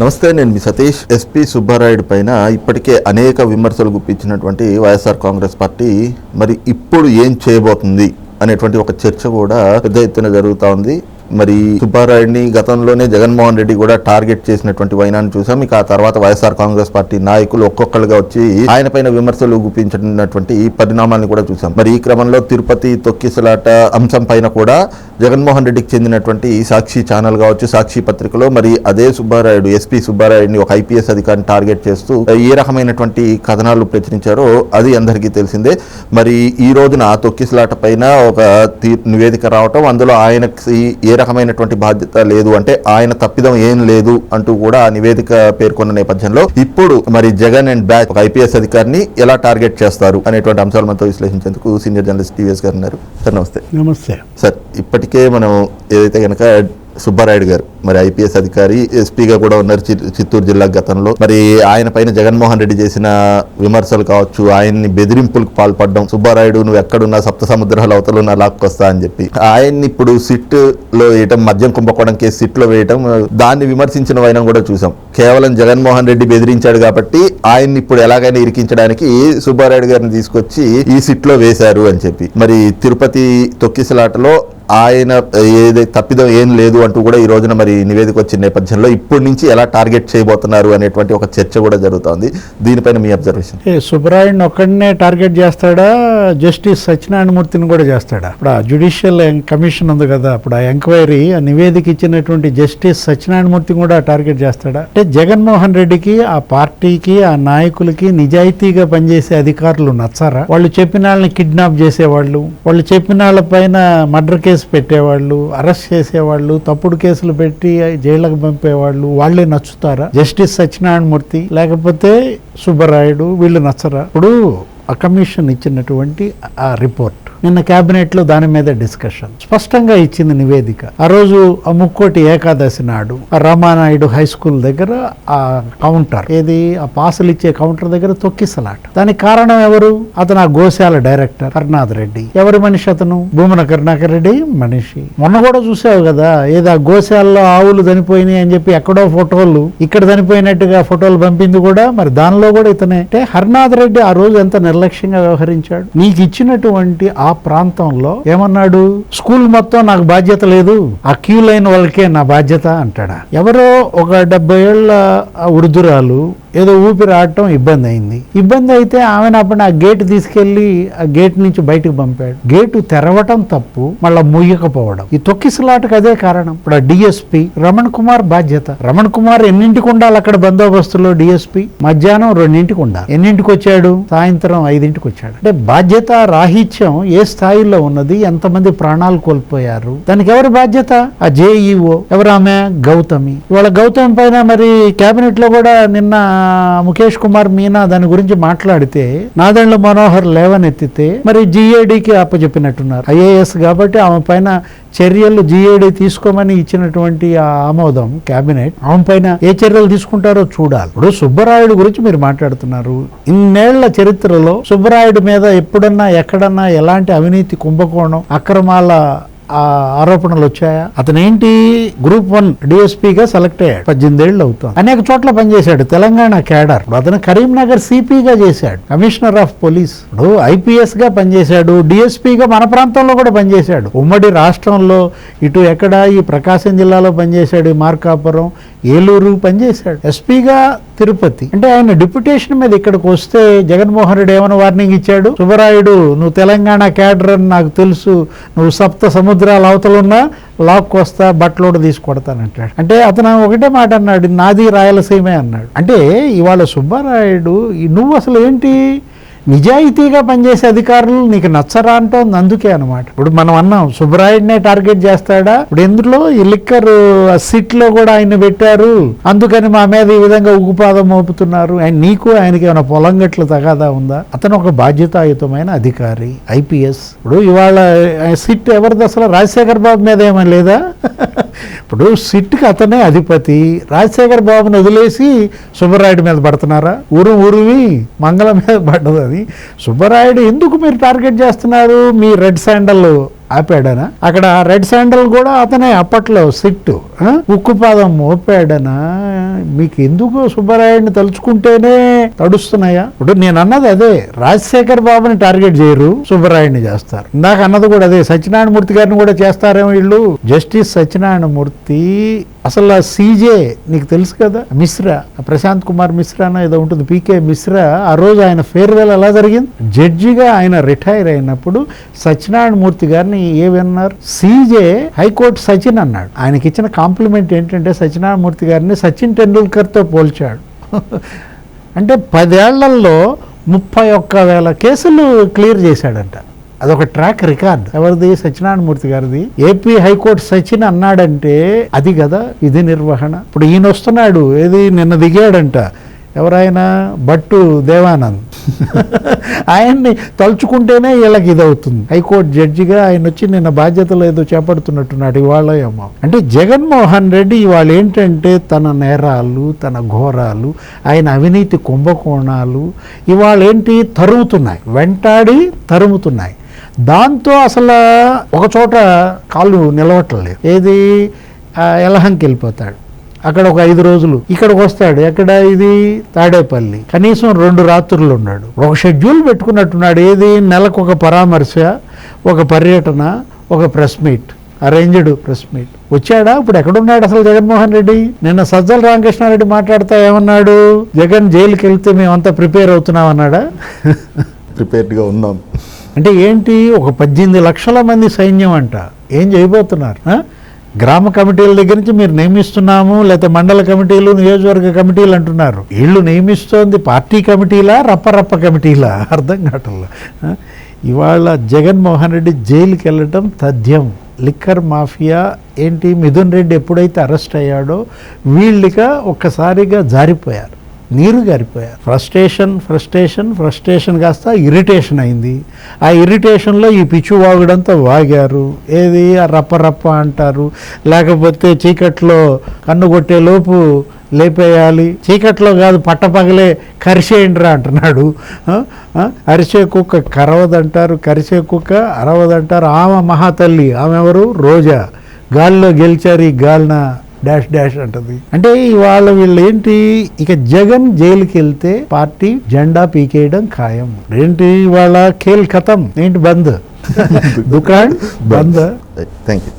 నమస్తే నేను మీ సతీష్. ఎస్పీ సుబ్బారాయుడు పైన ఇప్పటికే అనేక విమర్శలు గుప్పించినటువంటి వైఎస్ఆర్ కాంగ్రెస్ పార్టీ మరి ఇప్పుడు ఏం చేయబోతుంది అనేటువంటి ఒక చర్చ కూడా పెద్ద ఎత్తున జరుగుతూ ఉంది. మరి సుబ్బారాయుడిని గతంలోనే జగన్మోహన్ రెడ్డి కూడా టార్గెట్ చేసినటువంటి వైనాన్ని చూసాం. ఇక ఆ తర్వాత వైఎస్ఆర్ కాంగ్రెస్ పార్టీ నాయకులు ఒక్కొక్కరుగా వచ్చి ఆయన పైన విమర్శలు గుప్పించినటువంటి పరిణామాలను కూడా చూసాం. మరి ఈ క్రమంలో తిరుపతి తొక్కిసలాట అంశం పైన కూడా జగన్మోహన్ రెడ్డికి చెందినటువంటి సాక్షి ఛానల్ కావచ్చు సాక్షి పత్రికలో మరి అదే సుబ్బారాయుడు ఎస్పీ సుబ్బారాయుడిని ఒక ఐపీఎస్ అధికారిని టార్గెట్ చేస్తూ ఏ రకమైనటువంటి కథనాలు ప్రచురించారో అది అందరికీ తెలిసిందే. మరి ఈ రోజున ఆ తొక్కిసలాట పైన ఒక నివేదిక రావటం అందులో ఆయనకి ఏ రకమైనటువంటి బాధ్యత లేదు అంటే ఆయన తప్పిదం ఏం లేదు అంటూ కూడా ఆ నివేదిక పేర్కొన్న నేపథ్యంలో ఇప్పుడు మరి జగన్ అండ్ బ్యాచ్ ఒక ఐపీఎస్ అధికారిని ఎలా టార్గెట్ చేస్తారు అనేటువంటి అంశాలు మనతో విశ్లేషించేందుకు సీనియర్ జర్నలిస్ట్ టీవీఎస్ గారు ఉన్నారు. సార్ నమస్తే. నమస్తే. సార్ ఇప్పటికే మనం ఏదైతే కనుక సుబ్బారాయుడు గారు మరి ఐపీఎస్ అధికారి ఎస్పీగా కూడా ఉన్నారు చిత్తూరు జిల్లా గతంలో. మరి ఆయన పైన జగన్మోహన్ రెడ్డి చేసిన విమర్శలు కావచ్చు ఆయన్ని బెదిరింపులకు పాల్పడడం సుబ్బారాయుడు నువ్వు ఎక్కడున్నా సప్త సముద్రాల అవతలున్నా లాక్కొస్తా అని చెప్పి. ఆయన్ని ఇప్పుడు సిట్లో వేయటం మద్యం కుంభకోణం కేసు సిట్లో వేయటం దాన్ని విమర్శించిన వైనం కూడా చూసాం. కేవలం జగన్మోహన్ రెడ్డి బెదిరించాడు కాబట్టి ఆయన్ని ఇప్పుడు ఎలాగైనా ఇరికించడానికి సుబ్బారాయుడు గారిని తీసుకొచ్చి ఈ సిట్లో వేశారు అని చెప్పి. మరి తిరుపతి తొక్కిసలాటలో ఆయన ఏదైతే తప్పిదం ఏం లేదు అంటూ కూడా ఈ రోజున మరి నివేదిక వచ్చిన నేపథ్యంలో ఇప్పటి నుంచి ఎలా టార్గెట్ చేయబోతున్నారు అనేటువంటి ఒక చర్చ కూడా జరుగుతోంది. దీనిపైన మీ అబ్జర్వేషన్? సుబ్రాయణ్ ఒక్కడనే టార్గెట్ చేస్తాడా? జస్టిస్ సత్యనారాయణమూర్తిని కూడా చేస్తాడా? ఇప్పుడు ఆ జ్యుడిషియల్ కమిషన్ ఉంది కదా అప్పుడు ఆ ఎంక్వైరీ ఆ నివేదిక ఇచ్చినటువంటి జస్టిస్ సత్యనారాయణమూర్తిని కూడా టార్గెట్ చేస్తాడా? అంటే జగన్మోహన్ రెడ్డికి ఆ పార్టీకి ఆ నాయకులకి నిజాయితీగా పనిచేసే అధికారులు నచ్చారా? వాళ్ళు చెప్పిన వాళ్ళని కిడ్నాప్ చేసేవాళ్ళు వాళ్ళు చెప్పిన వాళ్ళ పైన మర్డర్ కేసు పెట్టేవాళ్ళు అరెస్ట్ చేసేవాళ్ళు తప్పుడు కేసులు పెట్టి జైళ్ళకు పంపేవాళ్ళు వాళ్ళే నచ్చుతారా? జస్టిస్ సత్యనారాయణమూర్తి లేకపోతే సుబ్బరాయుడు వీళ్ళు నచ్చరా? ఇప్పుడు కమిషన్ ఇచ్చినటువంటి ఆ రిపోర్ట్ నిన్న క్యాబినెట్లో లో దాని మీద డిస్కషన్. స్పష్టంగా ఇచ్చింది నివేదిక. ఆ రోజు ఆ ముక్కోటి ఏకాదశి నాడు ఆ రామానాయుడు హై స్కూల్ దగ్గర ఆ కౌంటర్ ఏది? ఆ పాసులు ఇచ్చే కౌంటర్ దగ్గర తొక్కిసలాట. దానికి కారణం ఎవరు? అతను ఆ గోశాల డైరెక్టర్ కరుణాథ్ రెడ్డి. ఎవరి మనిషి అతను? భూమన కరుణాకర్ రెడ్డి మనిషి. మొన్న కూడా చూసావు కదా ఏదో ఆ గోశాలలో ఆవులు చనిపోయినాయి అని చెప్పి ఎక్కడో ఫోటోలు ఇక్కడ చనిపోయినట్టుగా ఫోటోలు పంపింది కూడా మరి దానిలో కూడా ఇతనే. అంటే హర్నాథ్ రెడ్డి ఆ రోజు ఎంత నిర్లక్ష్యంగా వ్యవహరించాడు. నీకు ఇచ్చినటువంటి ఆ ప్రాంతంలో ఏమన్నాడు? స్కూల్ మొత్తం నాకు బాధ్యత లేదు. ఆ క్యూ లైన్ వాళ్ళకే నా బాధ్యత అంటాడా. ఎవరో ఒక డెబ్బై ఏళ్ళ వృద్ధురాలు ఏదో ఊపిరి ఆడటం ఇబ్బంది అయింది. ఇబ్బంది అయితే ఆమెను అప్పుడు ఆ గేట్ తీసుకెళ్ళి ఆ గేట్ నుంచి బయటకు పంపాడు. గేటు తెరవటం తప్పు మళ్ళా ముయ్యకపోవడం. ఈ తొక్కిసలాటకు అదే కారణం. ఇప్పుడు ఆ డిఎస్పి రమణ్ కుమార్ బాధ్యత. రమణ్ కుమార్ ఎన్నింటికి ఉండాలి అక్కడ బందోబస్తులో డిఎస్పి మధ్యాహ్నం రెండింటికి ఉండాలి. ఎన్నింటికి వచ్చాడు? సాయంత్రం ఐదింటికి వచ్చాడు. అంటే బాధ్యత రాహిత్యం ఏ స్థాయిలో ఉన్నది? ఎంతమంది ప్రాణాలు కోల్పోయారు? దానికి ఎవరి బాధ్యత? ఆ జేఈఓ ఎవరు ఆమె? గౌతమి. ఇవాళ గౌతమి పైన మరి కేబినెట్లో కూడా నిన్న ముఖేష్ కుమార్ మీనా దాని గురించి మాట్లాడితే నాదండ్ల మనోహర్ లేవనెత్తితే మరి జిఏడికి అప్పచెప్పినట్టున్నారు ఐఏఎస్ కాబట్టి ఆమె పైన చర్యలు జిఏడి తీసుకోమని ఇచ్చినటువంటి ఆ ఆమోదం కేబినెట్ ఆమె పైన ఏ చర్యలు తీసుకుంటారో చూడాలి. ఇప్పుడు సుబ్బరాయుడు గురించి మీరు మాట్లాడుతున్నారు. ఇన్నేళ్ళ చరిత్రలో సుబ్బరాయుడు మీద ఎప్పుడన్నా ఎక్కడన్నా ఎలాంటి అవినీతి కుంభకోణం అక్రమాల ఆరోపణలు వచ్చాయా? అతనేంటి? గ్రూప్ వన్ డిఎస్పీగా సెలెక్ట్ అయ్యాడు. పద్దెనిమిది ఏళ్ళు అవుతుంది. అనేక చోట్ల పనిచేశాడు. తెలంగాణ క్యాడర్. అతను కరీంనగర్ సిపిగా చేశాడు. కమిషనర్ ఆఫ్ పోలీస్ ఇప్పుడు ఐపీఎస్గా పనిచేశాడు. డిఎస్పీగా మన ప్రాంతంలో కూడా పనిచేశాడు. ఉమ్మడి రాష్ట్రంలో ఇటు ఎక్కడ ఈ ప్రకాశం జిల్లాలో పనిచేశాడు మార్కాపురం. ఏలూరు పనిచేశాడు. ఎస్పీగా తిరుపతి. అంటే ఆయన డిప్యుటేషన్ మీద ఇక్కడికి వస్తే జగన్మోహన్ రెడ్డి ఏమైనా వార్నింగ్ ఇచ్చాడు? సుబ్బరాయుడు నువ్వు తెలంగాణ క్యాడర్ అని నాకు తెలుసు. నువ్వు సప్త సముద్రాల అవతలున్నా లాక్ వస్తా బట్టలోడు తీసి కొడతానంటాడు అంటే అతను ఒకటే మాట అన్నాడు నాది రాయలసీమే అన్నాడు. అంటే ఇవాళ సుబ్బారాయుడు నువ్వు అసలు ఏంటి? నిజాయితీగా పనిచేసే అధికారులు నీకు నచ్చరా అంటోంది అందుకే అనమాట ఇప్పుడు మనం అన్నాం సుబ్బరాయుడినే టార్గెట్ చేస్తాడా? ఇప్పుడు ఎందులో ఈ లిక్కర్ సిట్లో కూడా ఆయన పెట్టారు. అందుకని మా మీద ఈ విధంగా ఉగ్గుపాదం మోపుతున్నారు. ఆయన నీకు ఆయనకి ఏమైనా పొలం గట్ల తగాదా ఉందా? అతను ఒక బాధ్యతాయుతమైన అధికారి ఐపీఎస్. ఇప్పుడు ఇవాళ సిట్ ఎవరిది అసలు? రాజశేఖర్ బాబు మీద ఏమైనా లేదా? ఇప్పుడు సిట్కి అతనే అధిపతి. రాజశేఖర్ బాబుని వదిలేసి సుబ్బరాయుడు మీద పడుతున్నారా? ఊరు ఊరువి మంగళం మీద పడ్డది అది. సుబ్బరాయుడు ఎందుకు మీరు టార్గెట్ చేస్తున్నారు? మీ రెడ్ శాండల్ ఆపాడనా? అక్కడ రెడ్ శాండల్ కూడా అతనే అప్పట్లో సిట్టు ఉక్కుపాదం మోపాడనా? మీకు ఎందుకు సుబ్బరాయుడిని తలుచుకుంటేనే తడుస్తున్నాయా ఇప్పుడు నేను అన్నది అదే రాజశేఖర్ బాబుని టార్గెట్ చేయరు సుబ్బరాయుడిని చేస్తారు. ఇందాక అన్నది కూడా అదే సత్యనారాయణమూర్తి గారిని కూడా చేస్తారేమో వీళ్ళు. జస్టిస్ సత్యనారాయణమూర్తి అసలు ఆ సీజే నీకు తెలుసు కదా? మిశ్రా ప్రశాంత్ కుమార్ మిశ్రా అని ఏదో ఉంటుంది పీకే మిశ్రా ఆ రోజు ఆయన ఫేర్వెల్ ఎలా జరిగింది? జడ్జిగా ఆయన రిటైర్ అయినప్పుడు సత్యనారాయణమూర్తి గారిని ఏమన్నారు? సీజే హైకోర్టు సచిన్ అన్నాడు. ఆయనకి ఇచ్చిన కాంప్లిమెంట్ ఏంటంటే సత్యనారాయణమూర్తి గారిని సచిన్ టెండూల్కర్తో పోల్చాడు. అంటే పదేళ్ళలో ముప్పై ఒక్క వేల కేసులు క్లియర్ చేశాడంట. అదొక ట్రాక్ రికార్డ్. ఎవరిది? సత్యనారాయణమూర్తి గారిది. ఏపీ హైకోర్టు సచిన్ అన్నాడంటే అది కదా ఇది నిర్వహణ. ఇప్పుడు ఈయన వస్తున్నాడు ఏది నిన్న దిగాడంట. ఎవరైనా భట్టు దేవానంద్. ఆయన్ని తలుచుకుంటేనే వీళ్ళకి ఇది అవుతుంది హైకోర్టు జడ్జిగా ఆయన వచ్చి నిన్న బాధ్యతలు ఏదో చేపడుతున్నట్టున్నాడు ఇవాళ ఏమో. అంటే జగన్మోహన్ రెడ్డి ఇవాళ ఏంటంటే తన నేరాలు తన ఘోరాలు ఆయన అవినీతి కుంభకోణాలు ఇవాళ ఏంటి? తరుముతున్నాయి. వెంటాడి తరుముతున్నాయి. దాంతో అసలు ఒక చోట కాళ్ళు నిలవట్లేదు. ఏది? ఎలహంకి వెళ్ళిపోతాడు. అక్కడ ఒక ఐదు రోజులు. ఇక్కడికి వస్తాడు. ఎక్కడ ఇది? తాడేపల్లి. కనీసం రెండు రాత్రులు ఉన్నాడు. ఒక షెడ్యూల్ పెట్టుకున్నట్టున్నాడు. ఏది? నెలకు ఒక పరామర్శ ఒక పర్యటన ఒక press meet. Arranged press meet. వచ్చాడా? ఇప్పుడు ఎక్కడున్నాడు అసలు జగన్మోహన్ రెడ్డి? నిన్న సజ్జల రామకృష్ణారెడ్డి మాట్లాడుతా ఏమన్నాడు? జగన్ జైలుకి వెళ్తే మేమంతా ప్రిపేర్ అవుతున్నాం అన్నాడా? ప్రిపేర్డ్గా ఉన్నాం. అంటే ఏంటి? ఒక పద్దెనిమిది లక్షల మంది సైన్యం అంట. ఏం చేయబోతున్నారు? గ్రామ కమిటీల దగ్గర నుంచి మీరు నియమిస్తున్నాము లేకపోతే మండల కమిటీలు నియోజకవర్గ కమిటీలు అంటున్నారు. వీళ్ళు నియమిస్తోంది పార్టీ కమిటీలా రప్పరప్ప కమిటీలా? అర్థం కావట్లా? ఇవాళ జగన్మోహన్ రెడ్డి జైలుకి వెళ్ళటం తథ్యం. లిక్కర్ మాఫియా ఏంటి మిథున్ రెడ్డి ఎప్పుడైతే అరెస్ట్ అయ్యాడో వీళ్ళిక ఒక్కసారిగా జారిపోయారు. నీరు గారిపోయారు ఫ్రస్ట్రేషన్ ఫ్రస్ట్రేషన్ ఫ్రస్ట్రేషన్ కాస్త ఇరిటేషన్ అయింది. ఆ ఇరిటేషన్లో ఈ పిచ్చు వాగుడంతా వాగారు. ఏది ఆ రప్ప రప్ప అంటారు. లేకపోతే చీకట్లో కన్ను కొట్టే లోపు లేపేయాలి. చీకట్లో కాదు పట్టపగలే కరిసేయండిరా అంటున్నాడు. అరిసే కుక్క కరవదంటారు కరిసే కుక్క అరవదంటారు. ఆమె మహాతల్లి ఆమె ఎవరు? రోజా. గాల్లో గెలిచారు ఈ గాలిన డాష్ డాష్ అంటది. అంటే ఇవాళ వీళ్ళు ఏంటి ఇక జగన్ జైలుకి వెళ్తే పార్టీ జెండా పీకేయడం ఖాయం. ఏంటి ఇవాళ ఖేల్ ఖతం? ఏంటి బంద్? దుకాన్ బంద్. Thank you